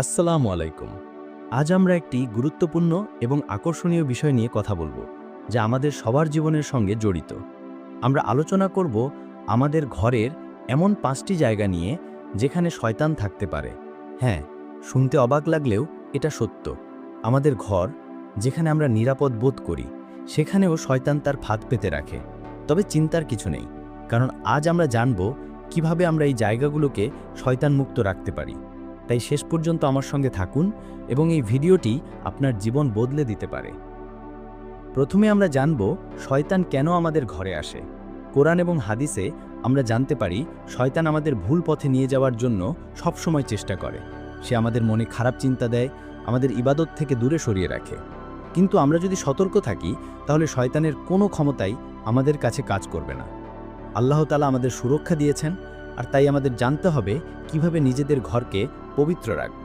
আসসালামু আলাইকুম। আজ আমরা একটি গুরুত্বপূর্ণ এবং আকর্ষণীয় বিষয় নিয়ে কথা বলব, যা আমাদের সবার জীবনের সঙ্গে জড়িত। আমরা আলোচনা করব আমাদের ঘরের এমন পাঁচটি জায়গা নিয়ে, যেখানে শয়তান থাকতে পারে। হ্যাঁ শুনতে অবাক লাগলেও এটা সত্য। আমাদের ঘর, যেখানে আমরা নিরাপদ বোধ করি, সেখানেও শয়তান তার ফাঁদ পেতে রাখে। তবে চিন্তার কিছু নেই, কারণ আজ আমরা জানব কীভাবে আমরা এই জায়গাগুলোকে শয়তান মুক্ত রাখতে পারি। তাই শেষ পর্যন্ত আমার সঙ্গে থাকুন এবং এই ভিডিওটি আপনার জীবন বদলে দিতে পারে। প্রথমে আমরা জানব, শয়তান কেন আমাদের ঘরে আসে? কোরআন এবং হাদিসে আমরা জানতে পারি, শয়তান আমাদের ভুল পথে নিয়ে যাওয়ার জন্য সবসময় চেষ্টা করে। সে আমাদের মনে খারাপ চিন্তা দেয়, আমাদের ইবাদত থেকে দূরে সরিয়ে রাখে। কিন্তু আমরা যদি সতর্ক থাকি, তাহলে শয়তানের কোনো ক্ষমতাই আমাদের কাছে কাজ করবে না। আল্লাহ তালা আমাদের সুরক্ষা দিয়েছেন, আর তাই আমাদের জানতে হবে কীভাবে নিজেদের ঘরকে পবিত্র রাখব।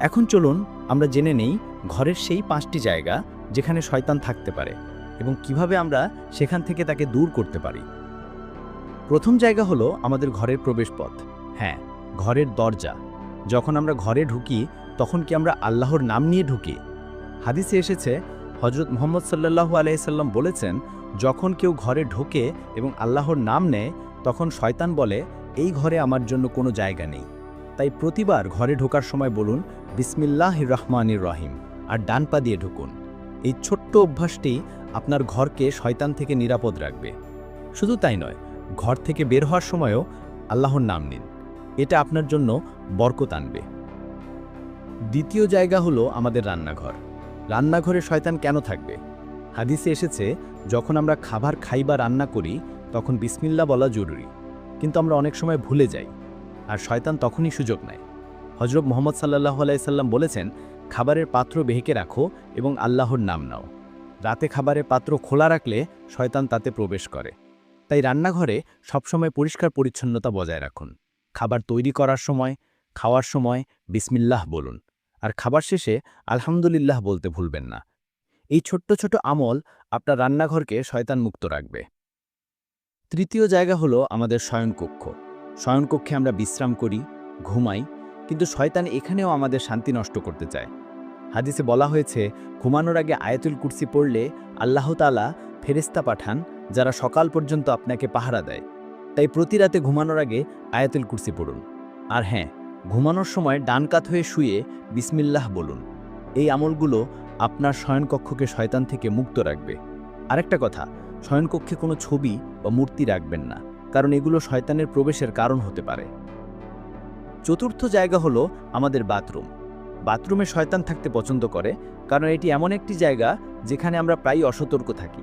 এখন চলুন আমরা জেনে নেই ঘরের সেই পাঁচটি জায়গা যেখানে শয়তান থাকতে পারে এবং কীভাবে আমরা সেখান থেকে তাকে দূর করতে পারি। প্রথম জায়গা হলো আমাদের ঘরের প্রবেশপথ। হ্যাঁ ঘরের দরজা। যখন আমরা ঘরে ঢুকি, তখন কি আমরা আল্লাহর নাম নিয়ে ঢুকি? হাদিসে এসেছে হজরত মোহাম্মদ সাল্লাহু আলাইসাল্লাম বলেছেন, যখন কেউ ঘরে ঢোকে এবং আল্লাহর নাম নেয়, তখন শয়তান বলে, এই ঘরে আমার জন্য কোনো জায়গা নেই। তাই প্রতিবার ঘরে ঢোকার সময় বলুন বিসমিল্লাহ রহমানির রহিম, আর ডান পা দিয়ে ঢুকুন। এই ছোট্ট অভ্যাসটি আপনার ঘরকে শয়তান থেকে নিরাপদ রাখবে। শুধু তাই নয়, ঘর থেকে বের হওয়ার সময়ও আল্লাহর নাম নিন। এটা আপনার জন্য বরকত আনবে। দ্বিতীয় জায়গা হলো আমাদের রান্নাঘর। রান্নাঘরে শয়তান কেন থাকবে? হাদিসে এসেছে, যখন আমরা খাবার খাই বা রান্না করি, তখন বিসমিল্লা বলা জরুরি। কিন্তু আমরা অনেক সময় ভুলে যাই। আর শয়তান তখনই সুযোগ নেয়। হজরত মোহাম্মদ সাল্লাহ আলাইসাল্লাম বলেছেন, খাবারের পাত্র বেহেকে রাখো এবং আল্লাহর নাম নাও। রাতে খাবারের পাত্র খোলা রাখলে শয়তান তাতে প্রবেশ করে। তাই রান্নাঘরে সবসময় পরিষ্কার পরিচ্ছন্নতা বজায় রাখুন। খাবার তৈরি করার সময়, খাওয়ার সময় বিসমিল্লাহ বলুন। আর খাবার শেষে আলহামদুলিল্লাহ বলতে ভুলবেন না। এই ছোট্ট ছোট আমল আপনার রান্নাঘরকে শয়তান মুক্ত রাখবে। তৃতীয় জায়গা হলো আমাদের শয়নকক্ষ। শয়নকক্ষে আমরা বিশ্রাম করি, ঘুমাই, কিন্তু শয়তান এখানেও আমাদের শান্তি নষ্ট করতে চায়। হাদিসে বলা হয়েছে, ঘুমানোর আগে আয়াতুল কুরসি পড়লে আল্লাহ তালা ফেরেস্তা পাঠান, যারা সকাল পর্যন্ত আপনাকে পাহারা দেয়। তাই প্রতি রাতে ঘুমানোর আগে আয়াতুল কুরসি পড়ুন। আর হ্যাঁ ঘুমানোর সময় ডান কাত হয়ে শুয়ে বিসমিল্লাহ বলুন। এই আমলগুলো আপনার শয়নকক্ষকে শয়তান থেকে মুক্ত রাখবে। আরেকটা কথা, শয়নকক্ষে কোনো ছবি বা মূর্তি রাখবেন না। কারণ এগুলো শয়তানের প্রবেশের কারণ হতে পারে। চতুর্থ জায়গা হলো আমাদের বাথরুম। বাথরুমে শয়তান থাকতে পছন্দ করে, কারণ এটি এমন একটি জায়গা যেখানে আমরা প্রায় অসতর্ক থাকি।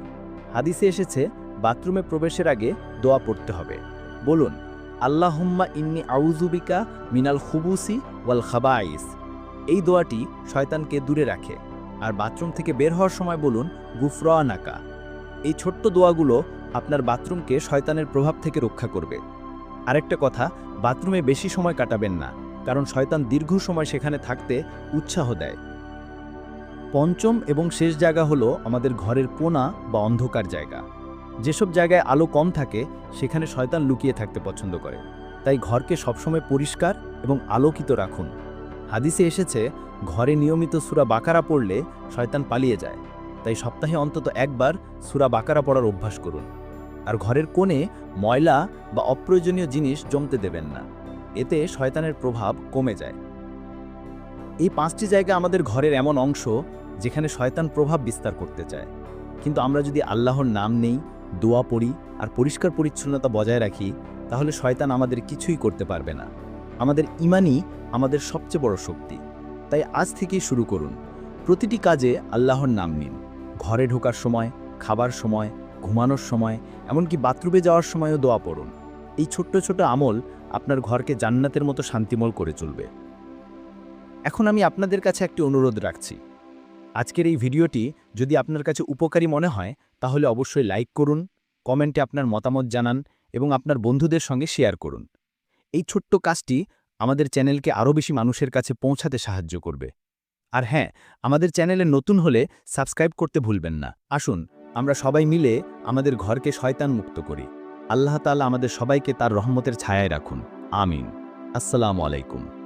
হাদিসে এসেছে, বাথরুমে প্রবেশের আগে দোয়া পড়তে হবে। বলুন, আল্লাহুম্মা ইন্নি আউজুবিকা মিনাল খুবুসি ওয়াল খাবাইস। এই দোয়াটি শয়তানকে দূরে রাখে। আর বাথরুম থেকে বের হওয়ার সময় বলুন, গুফরানাকা। এই ছোট্ট দোয়াগুলো আপনার বাথরুমকে শয়তানের প্রভাব থেকে রক্ষা করবে। আরেকটা কথা, বাথরুমে বেশি সময় কাটাবেন না, কারণ শয়তান দীর্ঘ সময় সেখানে থাকতে উৎসাহ দেয়। পঞ্চম এবং শেষ জায়গা হলো আমাদের ঘরের কোনা বা অন্ধকার জায়গা। যেসব জায়গায় আলো কম থাকে, সেখানে শয়তান লুকিয়ে থাকতে পছন্দ করে। তাই ঘরকে সবসময় পরিষ্কার এবং আলোকিত রাখুন। হাদিসে এসেছে, ঘরে নিয়মিত সুরা বাকারা পড়লে শয়তান পালিয়ে যায়। তাই সপ্তাহে অন্তত একবার সুরা বাকারা পড়ার অভ্যাস করুন। আর ঘরের কোণে ময়লা বা অপ্রয়োজনীয় জিনিস জমতে দেবেন না। এতে শয়তানের প্রভাব কমে যায়। এই পাঁচটি জায়গা আমাদের ঘরের এমন অংশ যেখানে শয়তান প্রভাব বিস্তার করতে চায়। কিন্তু আমরা যদি আল্লাহর নাম নেই, দোয়া পড়ি আর পরিষ্কার পরিচ্ছন্নতা বজায় রাখি, তাহলে শয়তান আমাদের কিছুই করতে পারবে না। আমাদের ইমানই আমাদের সবচেয়ে বড় শক্তি। তাই আজ থেকেই শুরু করুন। প্রতিটি কাজে আল্লাহর নাম নিন। ঘরে ঢোকার সময়, খাবার সময় ঘুমানোর সময়, এমনকি বাথরুমে যাওয়ার সময়ও দোয়া পড়ুন। এই ছোট্ট ছোট আমল আপনার ঘরকে জান্নাতের মতো শান্তিমল করে চলবে। এখন আমি আপনাদের কাছে একটি অনুরোধ রাখছি। আজকের এই ভিডিওটি যদি আপনার কাছে উপকারী মনে হয়, তাহলে অবশ্যই লাইক করুন, কমেন্টে আপনার মতামত জানান এবং আপনার বন্ধুদের সঙ্গে শেয়ার করুন। এই ছোট্ট কাজটি আমাদের চ্যানেলকে আরও বেশি মানুষের কাছে পৌঁছাতে সাহায্য করবে। আর হ্যাঁ আমাদের চ্যানেলে নতুন হলে সাবস্ক্রাইব করতে ভুলবেন না। আসুন আমরা সবাই মিলে আমাদের ঘরকে শয়তান মুক্ত করি। আল্লাহ তালা আমাদের সবাইকে তার রহমতের ছায়ায় রাখুন। আমিন। আসসালামু আলাইকুম।